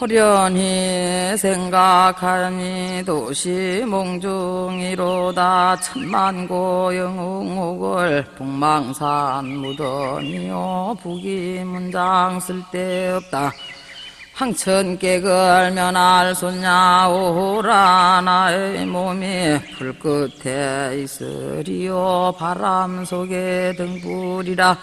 호련히 생각하니 도시 몽중이로다 천만고 영웅옥을 북망산 무덤이요 북이 문장 쓸데없다. 황천객을 면할 손냐 오라 나의 몸이 불 끝에 있으리요 바람 속에 등불이라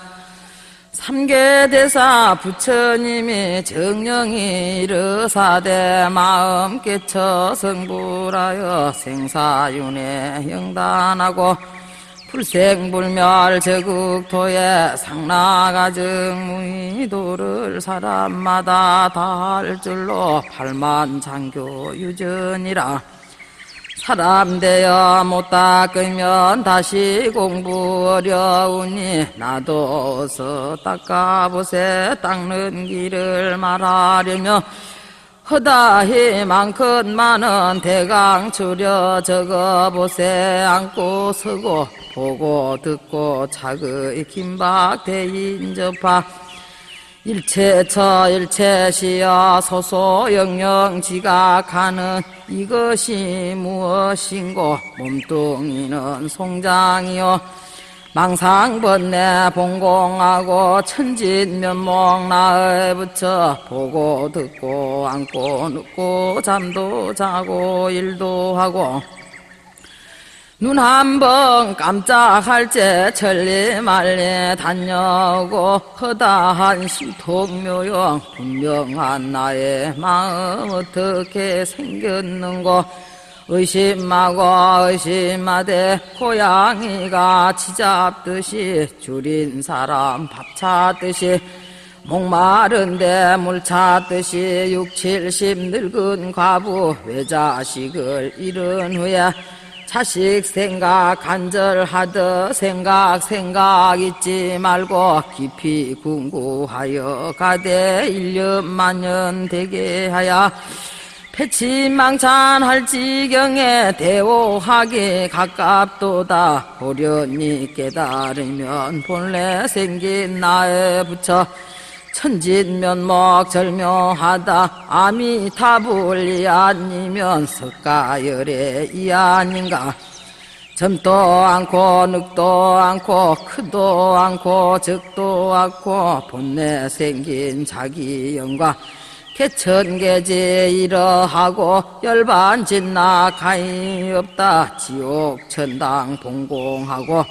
삼계대사 부처님이 정령이 이르사대 마음 깨쳐 성불하여 생사윤회 영단하고 불생불멸 제국토에 상나가정 무의도를 사람마다 다 할 줄로 팔만 장교 유전이라 사람 되어 못 닦으면 다시 공부 어려우니 나도 어서 닦아보세. 닦는 길을 말하려며 허다히 많건 많은 대강 추려 적어보세. 안고 서고 보고 듣고 차의 긴박 대인 접하 일체처 일체시여 소소영영 지각하는 이것이 무엇인고 몸뚱이는 송장이요. 망상번뇌 봉공하고 천진면목 나에 붙여 보고 듣고 안고 눕고 잠도 자고 일도 하고 눈 한 번 깜짝할 때 천리 말리 다녀오고 허다한 심통묘영 분명한 나의 마음 어떻게 생겼는고 의심하고 의심하되 고양이가 지잡듯이 줄인 사람 밥 찾듯이 목마른데 물 찾듯이 육칠십 늙은 과부 외자식을 잃은 후에 자식 생각 간절하듯 생각 생각 잊지 말고 깊이 궁구하여 가되 일년 만년 되게 하여 패치망찬할 지경에 대오하기 가깝도다. 호련히 깨달으면 본래 생긴 나에 붙여 천진면목 절묘하다. 아미타불이 아니면 석가열의 이 아닌가. 점도 않고 늑도 않고 크도 않고 적도 않고 본래 생긴 자기 영과 개천계지 이러하고 열반진나 가히 없다. 지옥 천당 봉공하고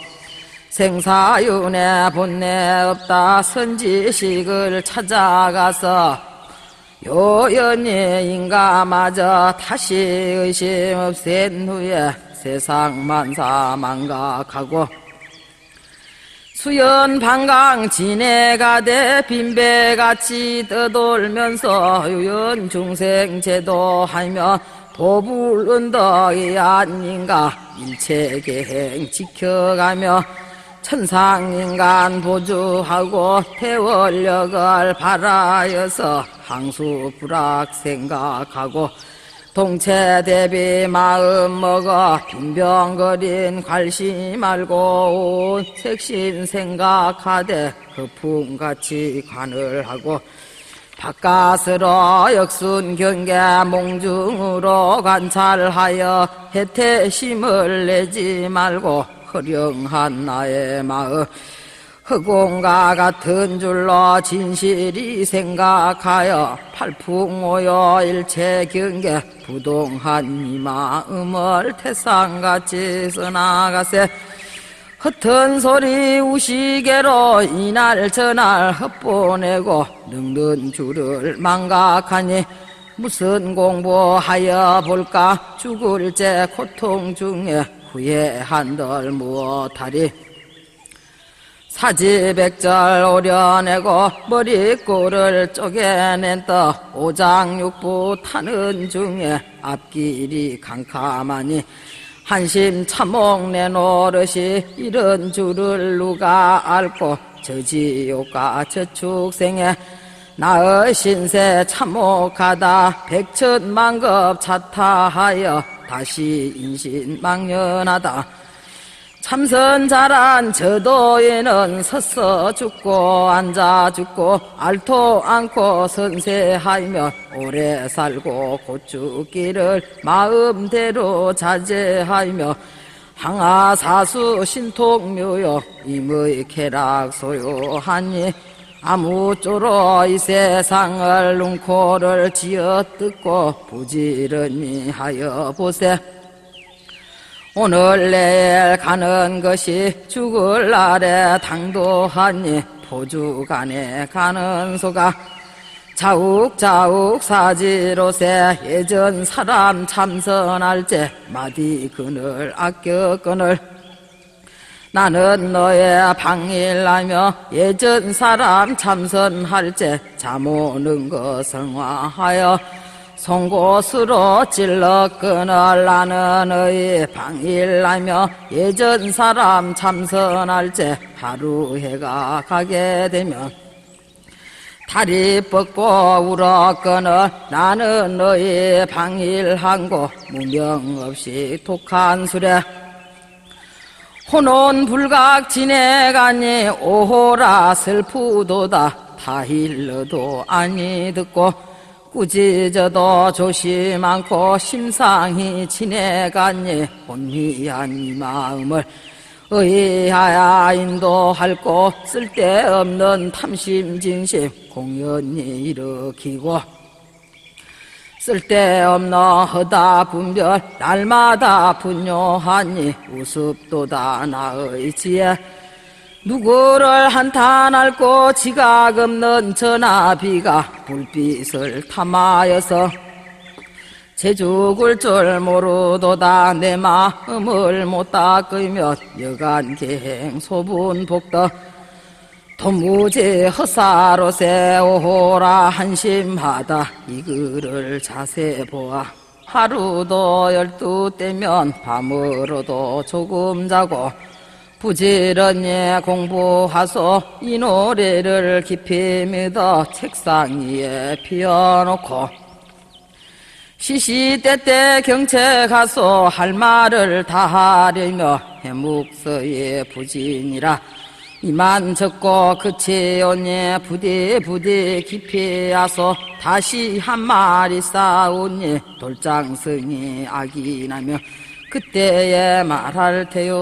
생사윤회 본내 없다 선지식을 찾아가서 요연히 인가마저 다시 의심 없앤 후에 세상 만사 망각하고 수연 방강 진해가대 빈배같이 떠돌면서 유연 중생 제도하며 도불 언덕이 아닌가 일체계행 지켜가며 천상인간 보주하고 태월력을 바라여서 항수 불악 생각하고 동체 대비 마음 먹어 빈병거린 관심 말고 온 색신 생각하되 거품같이 관을 하고 바깥으로 역순 경계 몽중으로 관찰하여 해태심을 내지 말고 허령한 나의 마음. 허공과 같은 줄로 진실이 생각하여 팔풍오요 일체 경계 부동한 이 마음을 태상같이 써나가세. 헛은 소리 우시개로 이날 저날 헛보내고 늙는 줄을 망각하니 무슨 공부하여 볼까? 죽을 제 고통 중에 후회한들 무엇하리 사지백절 오려내고 머리꼬를 쪼개낸 떠 오장육부 타는 중에 앞길이 캄캄하니 한심 참목 내노릇이 이런 줄을 누가 알고 저지옥과 저축생에 나의 신세 참목하다. 백천만급 차타하여 다시 인신망연하다. 참선 잘한 저도에는 서서 죽고 앉아 죽고 알토 않고 선세하며 오래 살고 고추기를 마음대로 자제하며 항아사수 신통묘요 임의 쾌락 소요하니 아무쪼록 이 세상을 눈코를 지어 뜯고 부지런히 하여 보세. 오늘 내일 가는 것이 죽을 날에 당도하니 포주간에 가는 소가 자욱자욱 사지로세. 예전 사람 참선할 때 마디 그늘 아껴 끊을 나는 너의 방일하며 예전 사람 참선할 때 잠오는 거 성화하여 송곳으로 찔러 끊을 나는 너의 방일하며 예전 사람 참선할 때 하루 해가 가게 되면 다리 뻗고 울어 끊어 나는 너의 방일한고 무명 없이 독한 수레 혼온 불각 지내가니 오호라 슬프도다. 다힐러도 아니 듣고 꾸짖어도 조심 않고 심상히 지내가니 혼미한 이 마음을 의하야 인도할 곳 쓸데없는 탐심 진심 공연히 일으키고 쓸데없는 허다 분별 날마다 분요하니 우습도다 나의 지혜. 누구를 한탄할고 지각 없는 전화비가 불빛을 탐하여서 제 죽을 줄 모르도다 내 마음을 못 닦으며 여간 계행 소분 복덕 도무지 허사로 세 오호라. 한심하다. 이 글을 자세 보아. 하루도 열두 때면 밤으로도 조금 자고 부지런히 공부하소. 이 노래를 깊이 믿어 책상 위에 피워놓고 시시때때 경채 가서 할 말을 다 하려며 해묵서의 부진이라 이만 적고 그치오니 부디 부디 깊이 하소 다시 한 마리 싸우니 돌장성이 악이 나며 그때에 말할 테요